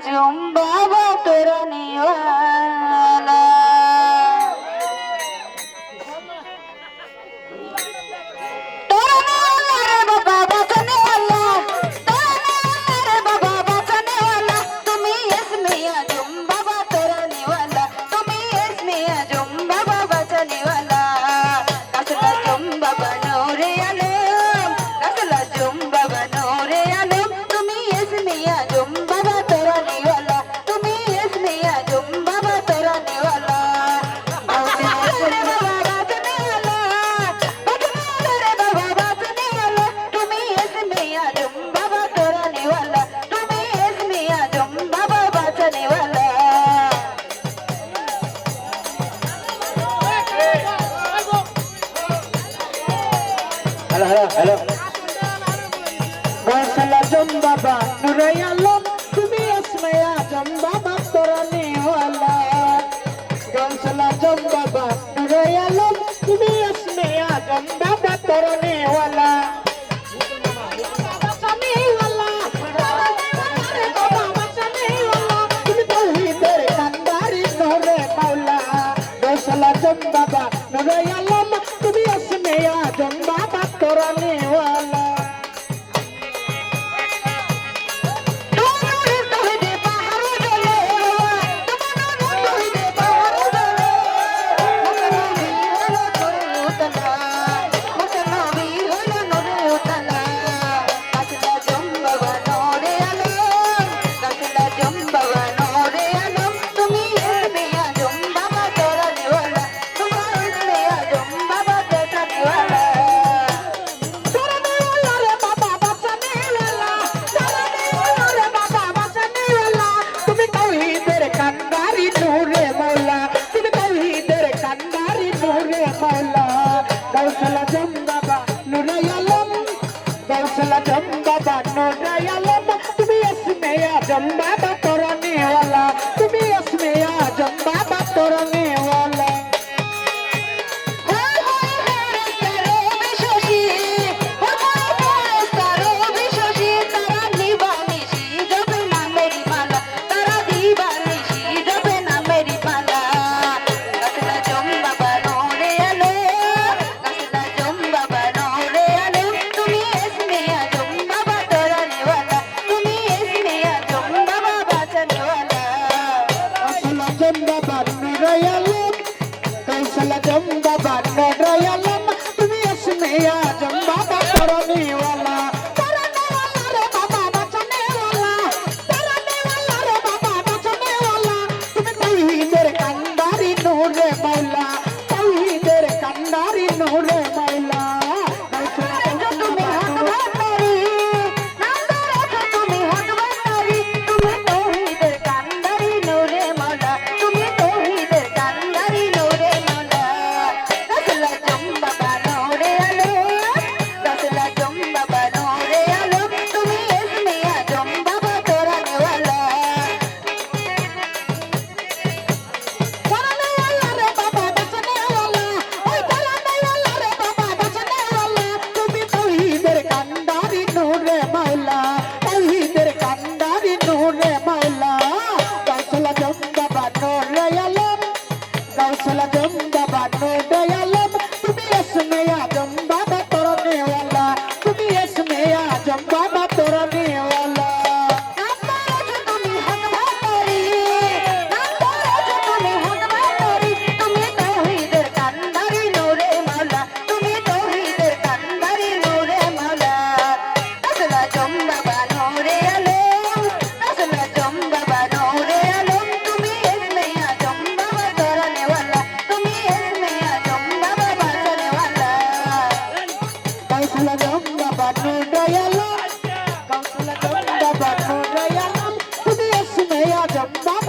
নাজুম বাবা তোরা সালা গৌসলা জম বাবা নুরাই আলম গৌসলা জম বাবা নুরাই আলম তুমি এসমে আজম বাবা তরণে ওয়ালা তুমি এসমে আজম বাবা তরণে So Sulagam, the Batman, the ಜಂಬಾ